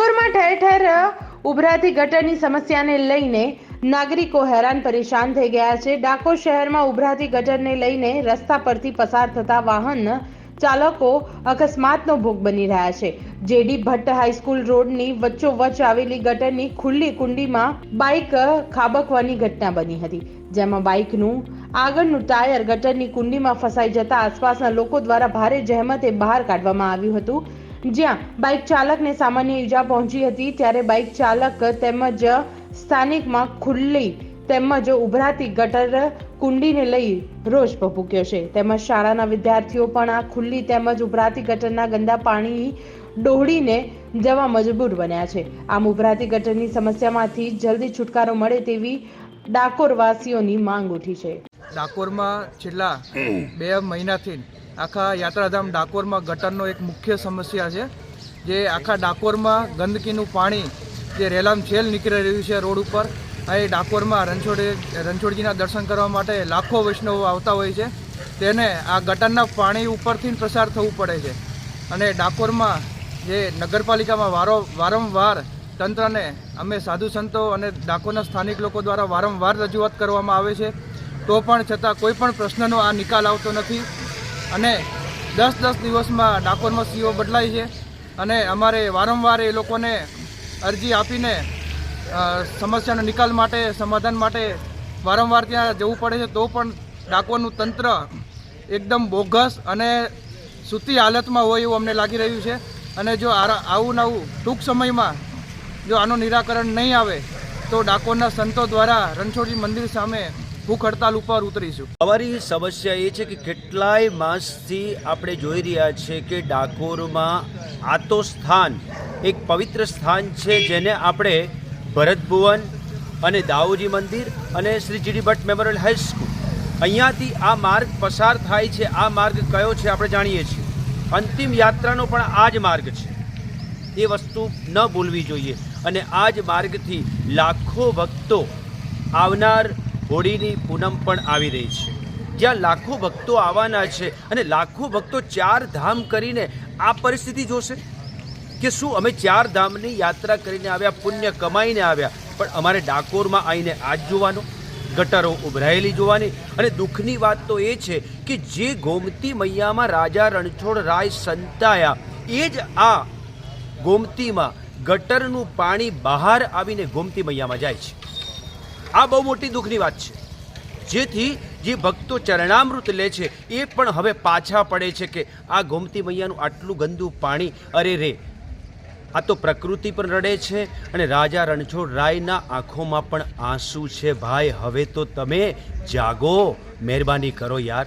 ડાકોરમાં ઠેર ઠેર ઉભરાતી ગટરની સમસ્યાને લઈને નાગરિકો હેરાન પરેશાન થઈ ગયા છે. ડાકોર શહેરમાં ઉભરાતી ગટરને લઈને રસ્તા પરથી પસાર થતા વાહન ચાલકો અકસ્માતનો ભોગ બની રહ્યા છે. જેડી ભટ્ટ હાઈસ્કૂલ રોડની વચ્ચોવચ્ચ આવેલી ગટરની ખુલ્લી કુંડીમાં બાઇક ખાબકવાની ઘટના બની હતી. જેમાં બાઇકનું આગળનું ટાયર ગટરની કુંડીમાં ફસાઈ જતા આસપાસના લોકો દ્વારા ભારે જહેમતે બહાર કાઢવામાં આવ્યું હતું. જ્યાં બાઇક ચાલકને સામાન્ય ઈજા પહોંચી હતી, ત્યારે બાઇક ચાલક તેમજ સ્થાનિકમાં ખુલ્લી તેમજ ઉભરાતી ગટર કુંડીને લઈ રોષ ભભૂક્યો છે. તેમજ શાળાના વિદ્યાર્થીઓ પણ આ ખુલ્લી તેમજ ઉભરાતી ગટરના ગંદા પાણી ડોહળીને જવા મજબૂર બન્યા છે. આમ ઉભરાતી ગટરની સમસ્યામાંથી જલ્દી છુટકારો મળે તેવી ડાકોર વાસીઓની માંગ ઉઠી છે. ડાકોરમાં છેલ્લા બે મહિનાથી આખા યાત્રાધામ ડાકોરમાં ગટરનો એક મુખ્ય સમસ્યા છે, જે આખા ડાકોરમાં ગંદકીનું પાણી જે રેલામ છેલ નીકળી રહ્યું છે રોડ ઉપર અહીં ડાકોરમાં રણછોડ, રણછોડજીના દર્શન કરવા માટે લાખો વૈષ્ણવો આવતા હોય છે. તેને આ ગટરના પાણી ઉપરથી પ્રસાર થવું પડે છે. અને ડાકોરમાં જે નગરપાલિકામાં વારો, વારંવાર તંત્રને, અમે સાધુ સંતો અને ડાકોરના સ્થાનિક લોકો દ્વારા વારંવાર રજૂઆત કરવામાં આવે છે. તો પણ છતાં કોઈ પણ પ્રશ્નનો આ નિકાલ આવતો નથી. અને દસ દસ દિવસમાં ડાકોરમાં સીઓ બદલાય છે અને અમારે વારંવાર એ લોકોને અરજી આપીને સમસ્યાનો નિકાલ માટે, સમાધાન માટે વારંવાર ત્યાં જવું પડે છે. તો પણ ડાકોરનું તંત્ર એકદમ બોગસ અને સૂતી હાલતમાં હોય એવું અમને લાગી રહ્યું છે. અને જો આવું ને આવું ટૂંક સમયમાં જો આનું નિરાકરણ નહીં આવે, તો ડાકોરના સંતો દ્વારા રણછોડજી મંદિર સામે ભૂખ હડતાલ ઉપર ઉતરીશું. અમારી સમસ્યા એ છે કે કેટલાય માસથી આપણે જોઈ રહ્યા છે કે ડાકોરમાં આ તો સ્થાન એક પવિત્ર સ્થાન છે જેને આપણે ભરત ભુવન અને દાઉજી મંદિર અને Shri GD Bhatt memorial high school અહીંયાથી આ માર્ગ પસાર થાય છે. આ માર્ગ કયો છે આપણે જાણીએ છીએ. અંતિમ યાત્રાનો પણ આ જ માર્ગ છે. એ વસ્તુ ન ભૂલવી જોઈએ. અને આ જ માર્ગથી લાખો ભક્તો આવનાર હોળીની પૂનમ પણ આવી રહી છે. જ્યાં લાખો ભક્તો આવવાના છે અને લાખો ભક્તો ચાર ધામ કરીને આ પરિસ્થિતિ જોશે કે શું અમે ચાર ધામની યાત્રા કરીને આવ્યા, પુણ્ય કમાઈને આવ્યા. પણ અમારે ડાકોરમાં આવીને આજ જોવાનું, ગટરો ઉભરાયેલી જોવાની અને દુઃખની વાત તો એ છે કે જે ગોમતી મૈયામાં રાજા રણછોડ રાય સંતાયા, એ જ આ ગોમતીમાં ગટરનું પાણી બહાર આવીને ગોમતી મૈયામાં જાય છે. આ બહુ મોટી દુઃખની વાત છે. જેથી જે ભક્તો ચરણામૃત લે છે, એ પણ હવે પાછા પડે છે કે આ ગોમતી મૈયાનું આટલું ગંદુ પાણી, અરે રે, આ તો પ્રકૃતિ પણ રડે છે અને રાજા રણછોડ રાયના આંખોમાં પણ આંસુ છે. ભાઈ, હવે તો તમે જાગો, મહેરબાની કરો યાર.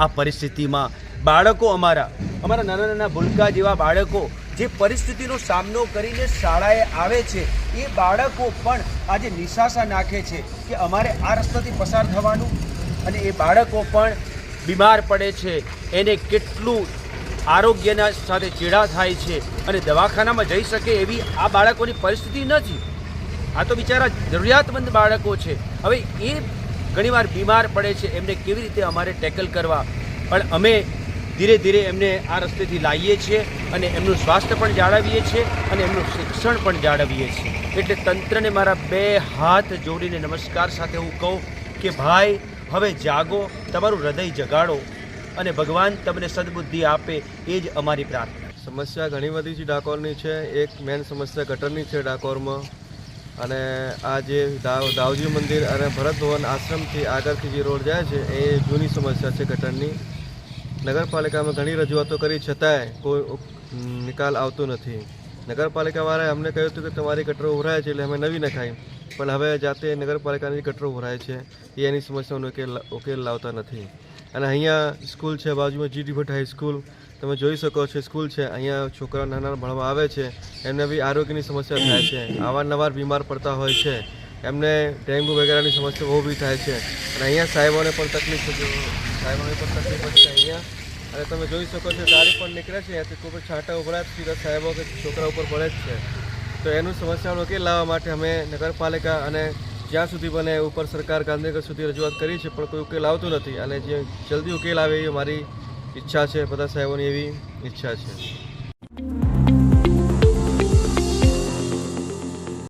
આ પરિસ્થિતિમાં બાળકો અમારા અમારા નાના નાના ભૂલકા જેવા બાળકો જે પરિસ્થિતિનો સામનો કરીને શાળાએ આવે છે, એ બાળકો પણ આજે નિશાસા નાખે છે કે અમારે આ રસ્તાથી પસાર થવાનું અને એ બાળકો પણ બીમાર પડે છે. એને કેટલું આરોગ્યના સાથે ચેડા થાય છે અને દવાખાનામાં જઈ શકે એવી આ બાળકોની પરિસ્થિતિ નથી. આ તો બિચારા જરૂરિયાતમંદ બાળકો છે. હવે એ ઘણીવાર બીમાર પડે છે. એમને કેવી રીતે અમારે ટેકલ કરવા? પણ અમે ધીરે ધીરે એમને આ રસ્તેથી લાવીએ છીએ અને એમનું સ્વાસ્થ્ય પણ જાળવીએ છીએ અને એમનું શિક્ષણ પણ જાળવીએ છીએ. એટલે તંત્રને મારા બે હાથ જોડીને નમસ્કાર સાથે હું કહું કે ભાઈ, હવે જાગો, તમારું હૃદય જગાડો અને ભગવાન તમને સદબુદ્ધિ આપે એ જ અમારી પ્રાર્થના. સમસ્યા ઘણી બધી છે ડાકોરની છે. એક મેન સમસ્યા ગટરની છે ડાકોરમાં. અને આ જે દાવ, દાવજી મંદિર અને ભરત ભવન આશ્રમથી આગળથી જે રોડ જાય છે, એ જૂની સમસ્યા છે ગટરની. નગરપાલિકામાં ઘણી રજૂઆતો કરી છતાંય કોઈ નિકાલ આવતો નથી. નગરપાલિકાવાળાએ અમને કહ્યું હતું કે તમારી ગટરો ઉભરાય છે એટલે અમે નવી નખાઈ. પણ હવે જાતે નગરપાલિકાની ગટરો ઉભરાય છે, એ એની સમસ્યાનો ઉકેલ ઉકેલ લાવતા નથી. અને અહીંયા સ્કૂલ છે, બાજુમાં જીડી ભટ્ટ હાઈસ્કૂલ તમે જોઈ શકો છો, સ્કૂલ છે, અહીંયા છોકરા નાના ભણવા આવે છે, એમને બી આરોગ્યની સમસ્યા થાય છે, અવારનવાર બીમાર પડતા હોય છે, એમને ડેન્ગુ વગેરેની સમસ્યા બહુ બી થાય છે. અને અહીંયા સાહેબોને પણ તકલીફ છે સાહેબોને પણ તકલીફ છે અહીંયા. અને તમે જોઈ શકો છો, ગાડી પણ નીકળે છે. અહીંયાથી કોઈ છાંટા ઉભરાય તો સીધા સાહેબો કે છોકરા ઉપર પડે જ છે. તો એનું સમસ્યાનો ઉકેલ લાવવા માટે અમે નગરપાલિકા અને જ્યાં સુધી બને ઉપર સરકાર ગાંધીનગર સુધી રજૂઆત કરી છે, પણ કોઈ ઉકેલ આવતો નથી. અને જે જલ્દી ઉકેલ આવે એ મારી ઈચ્છા છે. બધા સાહેબોની એવી ઈચ્છા છે.